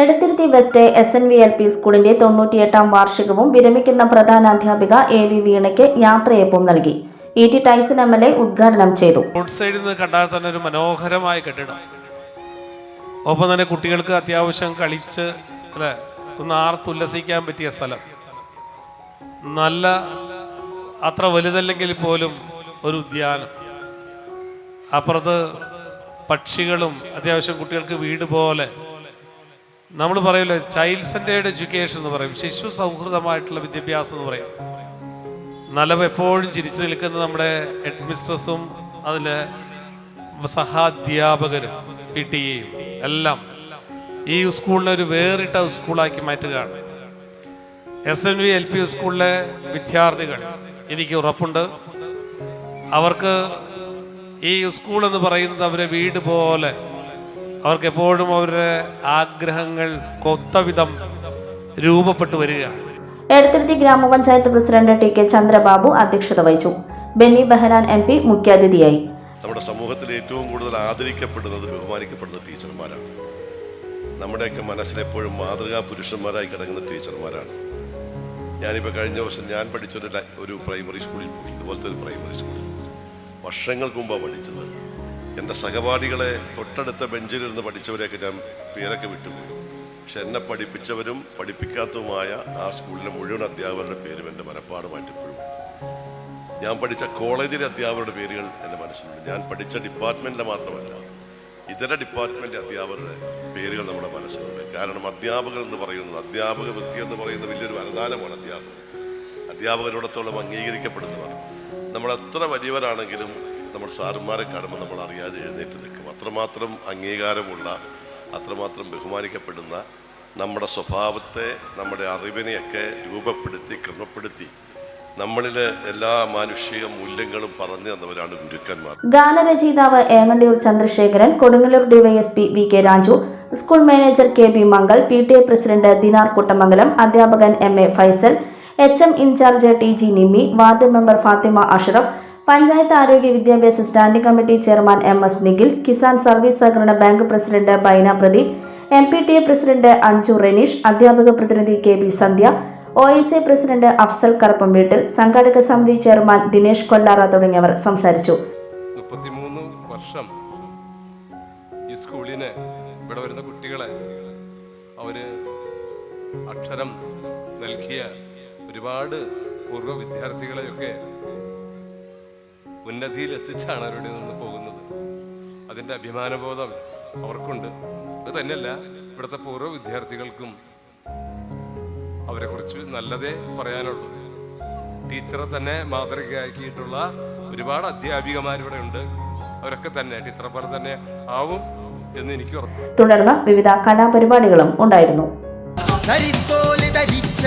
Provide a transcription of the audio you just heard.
Edathiruthi west S N V L P സ്കൂളിന്റെ തൊണ്ണൂറ്റിയെട്ടാം വാർഷികവും വിരമിക്കുന്ന പ്രധാന അധ്യാപിക എ വി വീണയ്ക്ക് യാത്രയപ്പും നൽകി. E T Tyson M L A ഉദ്ഘാടനം ചെയ്തു. തന്നെ ഒരു മനോഹരമായ കെട്ടിടം. ഒപ്പം തന്നെ കുട്ടികൾക്ക് അത്യാവശ്യം കളിച്ച് അല്ലെ? ഒന്ന് ആർത്തുല്ലസിക്കാൻ പറ്റിയ സ്ഥലം. നല്ല അത്ര വലുതല്ലെങ്കിൽ പോലും ഒരു ഉദ്യാനം. അപ്പുറത്ത് പക്ഷികളും അത്യാവശ്യം കുട്ടികൾക്ക് വീട് പോലെ നമ്മൾ പറയില്ലേ ചൈൽഡ് സെന്റേർഡ് എഡ്യൂക്കേഷൻ എന്ന് പറയും. ശിശു സൗഹൃദമായിട്ടുള്ള വിദ്യാഭ്യാസം എന്ന് പറയും. നല്ല എപ്പോഴും ചിരിച്ചു നിൽക്കുന്ന നമ്മുടെ ഹെഡ്മിസ്ട്രസും അതിലെ സഹാധ്യാപകരും പി ടി എയും എല്ലാം ഈ സ്കൂളിനെ ഒരു വേറിട്ട സ്കൂളാക്കി മാറ്റുകയാണ്. S N V L P സ്കൂളിലെ വിദ്യാർത്ഥികൾ എനിക്ക് ഉറപ്പുണ്ട്. അവർക്ക് ഈ സ്കൂൾ എന്ന് പറയുന്നത് അവരെ വീട് പോലെ അവർക്ക് എപ്പോഴും അവരുടെ ആഗ്രഹങ്ങൾ കൊത്തവിധം രൂപപ്പെട്ടു വരികയാണ്. എടത്തിരുത്തി ഗ്രാമപഞ്ചായത്ത് പ്രസിഡന്റ് ടി കെ ചന്ദ്രബാബു അധ്യക്ഷത വഹിച്ചു. ബെന്നി ബെഹ്റാൻ എം പി മുഖ്യാതിഥിയായി. നമ്മുടെ സമൂഹത്തിൽ ഏറ്റവും കൂടുതൽ ആദരിക്കപ്പെടുന്നത് ബഹുമാനിക്കപ്പെടുന്ന ടീച്ചർമാരാണ്. നമ്മുടെയൊക്കെ മനസ്സിലെപ്പോഴും മാതൃകാ പുരുഷന്മാരായി കിടങ്ങുന്ന ടീച്ചർമാരാണ്. ഞാനിപ്പോൾ കഴിഞ്ഞ വർഷം ഞാൻ പഠിച്ചൊരു ഒരു പ്രൈമറി സ്കൂളിൽ പോയി. ഇതുപോലത്തെ ഒരു പ്രൈമറി സ്കൂളിൽ വർഷങ്ങൾക്ക് മുമ്പാണ് പഠിച്ചത് എന്റെ സഹപാഠികളെ തൊട്ടടുത്ത ബെഞ്ചിലിരുന്ന് പഠിച്ചവരെയൊക്കെ ഞാൻ പേരൊക്കെ വിട്ടുപോയി. പക്ഷെ എന്നെ പഠിപ്പിച്ചവരും പഠിപ്പിക്കാത്തതുമായ ആ സ്കൂളിലെ മുഴുവൻ അധ്യാപകരുടെ പേരും എന്റെ മനപ്പാടുമായിട്ട് ഇപ്പോഴും ഞാൻ പഠിച്ച കോളേജിലെ അധ്യാപകരുടെ പേരുകൾ എന്റെ മനസ്സിലുണ്ട്. ഞാൻ പഠിച്ച ഡിപ്പാർട്ട്മെന്റിലെ മാത്രമല്ല ഇതര ഡിപ്പാർട്ട്മെന്റ് അധ്യാപകരുടെ പേരുകൾ നമ്മുടെ മനസ്സിലുണ്ട്. കാരണം അധ്യാപകർ എന്ന് പറയുന്നത് അധ്യാപക വൃത്തി എന്ന് പറയുന്നത് വലിയൊരു വരദാനമാണ് അധ്യാപകർ അധ്യാപകരോടത്തോളം അംഗീകരിക്കപ്പെടുന്നതാണ്. നമ്മൾ എത്ര വലിയവരാണെങ്കിലും നമ്മൾ സാറുമാരെ കാണുമ്പോൾ നമ്മൾ അറിയാതെ എഴുന്നേറ്റ് നിൽക്കും. അത്രമാത്രം അംഗീകാരമുള്ള അത്രമാത്രം ബഹുമാനിക്കപ്പെടുന്ന നമ്മുടെ സ്വഭാവത്തെ നമ്മുടെ അറിവിനെയൊക്കെ രൂപപ്പെടുത്തി ക്രമപ്പെടുത്തി നമ്മളിൽ എല്ലാ മാനുഷിക മൂല്യങ്ങളും പറഞ്ഞു തന്നവരാണ് ഗുരുക്കന്മാർ. ഗാനരചയിതാവ് Engandiyoor Chandrasekharan Kodungallur DySP V K Raju school manager K B Mangal P T A president Dinar Kuttamangalam അധ്യാപകൻ M A Faisal H M in charge T G Nimmi ward member Fathima Ashraf panchayat ആരോഗ്യ വിദ്യാഭ്യാസ standing committee chairman M S Nikhil Kisan service സഹകരണ bank president Baina Pradeep M P T A president Anju Reneesh അധ്യാപക പ്രതിനിധി K B Sandhya O S A president Afsal Karuppam വീട്ടിൽ സംഘാടക സമിതി chairman Dinesh Kollara തുടങ്ങിയവർ സംസാരിച്ചു. വർഷം ഈ ഇവിടെ വരുന്ന കുട്ടികളെ അവർ അക്ഷരം നൽകിയ ഒരുപാട് പൂർവ വിദ്യാർത്ഥികളെയൊക്കെ ഉന്നതിയിൽ എത്തിച്ചാണ് അവരുടെ നിന്ന് പോകുന്നത്. അതിന്റെ അഭിമാനബോധം അവർക്കുണ്ട്. അത് തന്നെയല്ല ഇവിടുത്തെ പൂർവ വിദ്യാർത്ഥികൾക്കും അവരെക്കുറിച്ച് നല്ലതേ പറയാനുള്ളൂ. ടീച്ചറെ തന്നെ മാതൃകയാക്കിയിട്ടുള്ള ഒരുപാട് അധ്യാപികമാരിവിടെ ഉണ്ട്. അവരൊക്കെ തന്നെ ടീച്ചറെ പോലെ തന്നെ ആവും എന്ന് എനിക്ക് ഉറപ്പ്. തുടർന്ന് വിവിധ കലാപരിപാടികളും ഉണ്ടായിരുന്നു. കരിത്തോൽ ധരിച്ച